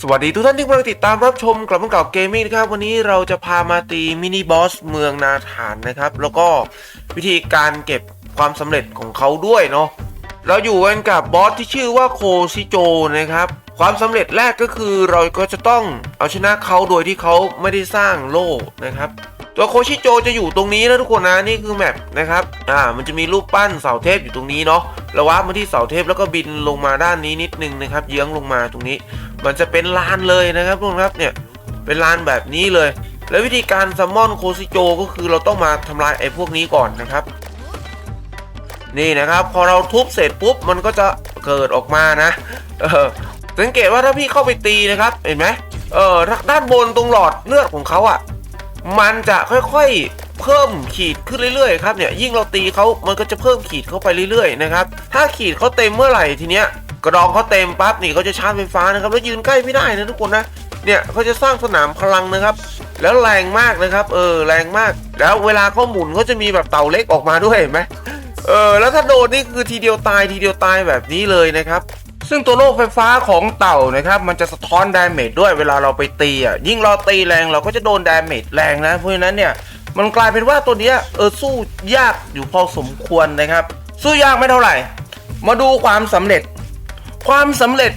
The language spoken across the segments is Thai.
สวัสดีทุกท่านที่กำลังติดตามรับชมกลับมากับเกมมิ่งนะครับวันนี้เราจะพามาตีมินิบอสเมืองนาฐานนะครับ แล้วก็วิธีการเก็บความสำเร็จของเขาด้วยเนาะเราอยู่กันกับบอสที่ชื่อว่าโคซิโจนะครับความสำเร็จแรกก็คือเราก็จะต้องเอาชนะเขาโดยที่เขาไม่ได้สร้างโล่นะครับ ตัวโคชิโจจะอยู่ตรงนี้นะทุกคนนะนี่คือแมปนะครับอ่ามันจะมีรูปปั้นเสาเทพอยู่ตรงนี้เนาะเราวาร์ปมาที่เสาเทพแล้วก็บินลงมาด้านนี้นิดนึงนะครับ เยื้องลงมาตรงนี้ มันจะเป็นลานเลยนะครับทุกคนครับเนี่ยเป็นลานแบบนี้เลย แล้ววิธีการซัมมอนโคซิโจก็คือเราต้องมาทำลายไอ้พวกนี้ก่อนนะครับ นี่นะครับ พอเราทุบเสร็จปุ๊บมันก็จะเกิดออกมานะเออสังเกตว่าถ้าพี่เข้าไปตีนะครับ เห็นไหมเออด้านบนตรงหลอดเลือดของเขาอะ่ะ มันจะค่อยๆเพิ่มขีดขึ้นเรื่อยๆครับเนี่ยยิ่งเราตีเขามันก็จะเพิ่มขีดเข้าไปเรื่อยๆนะครับถ้าขีดเขาเต็มเมื่อไหร่ทีเนี้ยกระดองเขาเต็มปั๊บนี่เขาจะชาร์จไฟฟ้านะครับแล้วยืนใกล้ไม่ได้นะทุกคนนะเนี่ยเขาจะสร้างสนามพลังนะครับ แล้วแรงมากนะครับ เออแรงมาก แล้วเวลาเขาหมุนเขาจะมีแบบเต่าเล็กออกมาด้วยเห็นไหมเออแล้วถ้าโดนนี่คือทีเดียวตายทีเดียวตายแบบนี้เลยนะครับ ซึ่งตัวโล่ไฟฟ้าของเต่านะครับมันจะสะท้อนดาเมจด้วยเวลาเราไปตีอะยิ่งเราตีแรงเราก็จะโดนดาเมจแรงนะเพราะฉะนั้นเนี่ยมันกลายเป็นว่าตัวเนี้ยเออสู้ยากอยู่พอสมควรนะครับ สู้ยากไม่เท่าไหร่ มาดูความสำเร็จ ความสำเร็จ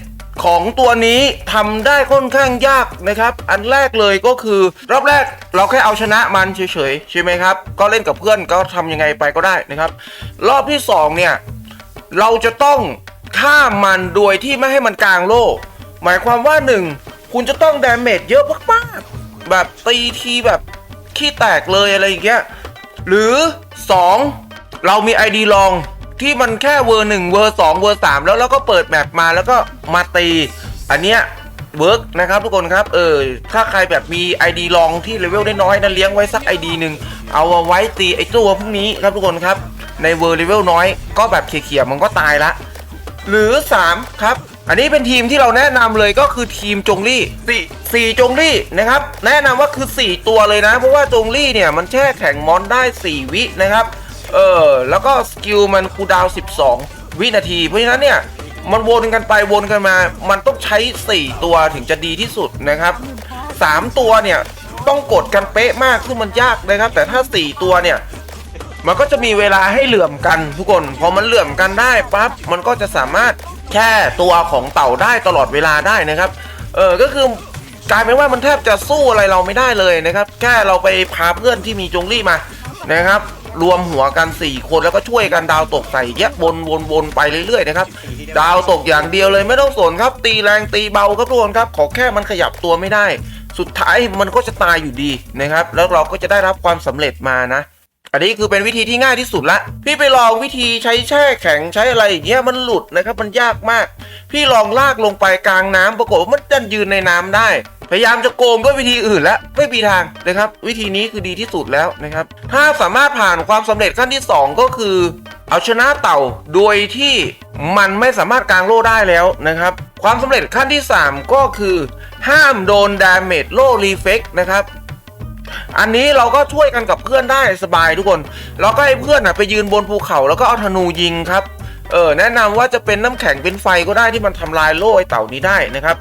ของตัวนี้ทำได้ค่อนข้างยากนะครับ อันแรกเลยก็คือรอบแรกเราแค่เอาชนะมันเฉยๆใช่ไหมครับ ก็เล่นกับเพื่อนก็ทำยังไงไปก็ได้นะครับ รอบที่สองเนี่ยเราจะต้อง ฆ่ามันโดยที่ไม่ให้มันกลางโล่หมายความว่าหนึ่งคุณจะต้องดาเมจเยอะมากๆแบบตีทีแบบขี้แตกเลยอะไรอย่างเงี้ยหรือ 2 เรามี ID ลองที่มันแค่เวอร์หนึ่งเวอร์สองเวอร์สามแล้วเราก็เปิดแมปมาแล้วก็มาตี อันเนี้ยเวิร์กนะครับทุกคนครับเออถ้าใครแบบมี ID ลองที่เลเวลได้น้อยนะเลี้ยงไว้สัก ID หนึ่งเอาเอาไว้ตีไอ้ตัวพวกนี้ครับทุกคนครับ ในเวอร์เลเวลน้อยก็แบบเขี่ยๆมันก็ตายละ หรือ 3 ครับ อันนี้เป็นทีมที่เราแนะนำเลยก็คือทีมจงลี่สี่สี่จงลี่นะครับ แนะนำว่าคือ 4 ตัวเลยนะ เพราะว่าจงลี่เนี่ยมันแช่แข็งมอนได้ 4 วินะครับ เออแล้วก็สกิลมันคูลดาวน์12 วินาที เพราะฉะนั้นเนี่ย มันวนกันไปวนกันมา มันต้องใช้ 4 ตัวถึงจะดีที่สุดนะครับ 3 ตัวเนี่ยต้องกดกันเป๊ะมากซึ่งมันยากนะครับ แต่ถ้า 4 ตัวเนี่ย มันก็จะมีเวลาให้เหลื่อมกันทุกคน พอมันเหลื่อมกันได้ปั๊บมันก็จะสามารถแค่ตัวของเต่าได้ตลอดเวลาได้นะครับเออก็คือกลายเป็นว่ามันแทบจะสู้อะไรเราไม่ได้เลยนะครับ แค่เราไปพาเพื่อนที่มีจงรี่มานะครับรวมหัวกัน 4 คนแล้วก็ช่วยกันดาวตกใส่แยะวนวนวนไปเรื่อยๆนะครับดาวตกอย่างเดียวเลยไม่ต้องสนครับ ตีแรงตีเบาครับทุกคนครับ ขอแค่มันขยับตัวไม่ได้ สุดท้ายมันก็จะตายอยู่ดีนะครับ แล้วเราก็จะได้รับความสำเร็จมานะ อันนี้คือเป็นวิธีที่ง่ายที่สุดละ พี่ไปลองวิธีใช้แช่แข็งใช้อะไรอย่างเงี้ยมันหลุดนะครับมันยากมาก พี่ลองลากลงไปกลางน้ำปรากฏว่ามันดันยืนในน้ำได้ พยายามจะโกงด้วยวิธีอื่นแล้วไม่มีทางนะครับ วิธีนี้คือดีที่สุดแล้วนะครับ ถ้าสามารถผ่านความสำเร็จขั้นที่ 2 ก็คือ เอาชนะเต่าโดยที่มันไม่สามารถกางโล่ได้แล้วนะครับ ความสำเร็จขั้นที่ 3 ก็คือ ห้ามโดนดาเมจโล่รีเฟกนะครับ อันนี้เราก็ช่วยกันกับเพื่อนได้สบายทุกคนเราก็ให้เพื่อนนะไปยืนบนภูเขาแล้วก็เอาธนูยิงครับเออแนะนำว่าจะเป็นน้ำแข็งเป็นไฟก็ได้ที่มันทำลายโล่ไอเต่านี้ได้นะครับ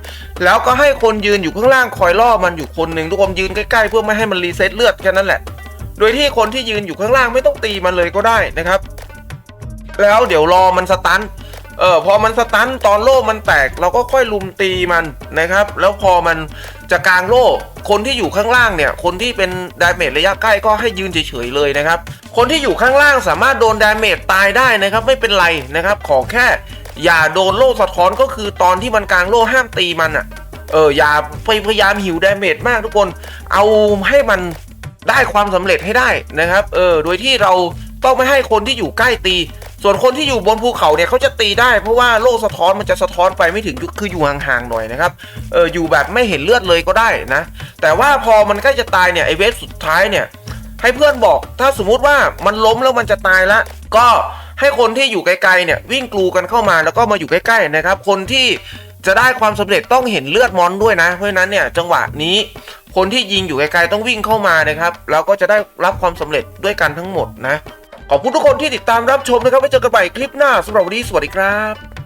แล้วก็ให้คนยืนอยู่ข้างล่างคอยล่อมันอยู่คนหนึ่งทุกคนยืนใกล้ๆเพื่อไม่ให้มันรีเซ็ตเลือดแค่นั้นแหละ โดยที่คนที่ยืนอยู่ข้างล่างไม่ต้องตีมันเลยก็ได้นะครับ แล้วเดี๋ยวรอมันสตัน เออพอมันสตันตอนโล่มันแตก เราก็ค่อยลุมตีมันนะครับ แล้วพอมันจะกลางโล่คนที่อยู่ข้างล่างเนี่ย คนที่เป็นดาเมจระยะใกล้ก็ให้ยืนเฉยๆเลยนะครับ คนที่อยู่ข้างล่างสามารถโดนดาเมจตายได้นะครับ ไม่เป็นไรนะครับ ขอแค่ อย่าโดนโล่สะท้อนก็คือตอนที่มันกลางโล่ห้ามตีมันอะ่ะ เอออย่าไปพยายามหิวดาเมจมากทุกคน เอาให้มันได้ความสำเร็จให้ได้นะครับ เออโดยที่เราต้องไม่ให้คนที่อยู่ใกล้ตี ส่วนคนที่อยู่บนภูเขาเนี่ยเขาจะตีได้ เพราะว่าโล่สะท้อนมันจะสะท้อนไปไม่ถึงคืออยู่ห่างๆหน่อยนะครับเอออยู่แบบไม่เห็นเลือดเลยก็ได้นะ แต่ว่าพอมันใกล้จะตายเนี่ยไอเวฟสุดท้ายเนี่ยให้เพื่อนบอกถ้าสมมุติว่ามันล้มแล้วมันจะตายละก็ให้คนที่อยู่ไกลๆเนี่ยวิ่งกลูกันเข้ามาแล้วก็มาอยู่ใกล้ๆนะครับ คนที่จะได้ความสำเร็จต้องเห็นเลือดมอนด้วยนะ เพราะฉะนั้นเนี่ยจังหวะนี้คนที่ยิงอยู่ไกลๆต้องวิ่งเข้ามานะครับ แล้วก็จะได้รับความสำเร็จด้วยกันทั้งหมดนะ ขอบคุณทุกคนที่ติดตามรับชมนะครับไว้เจอกันใหม่คลิปหน้าสำหรับวันนี้สวัสดีครับ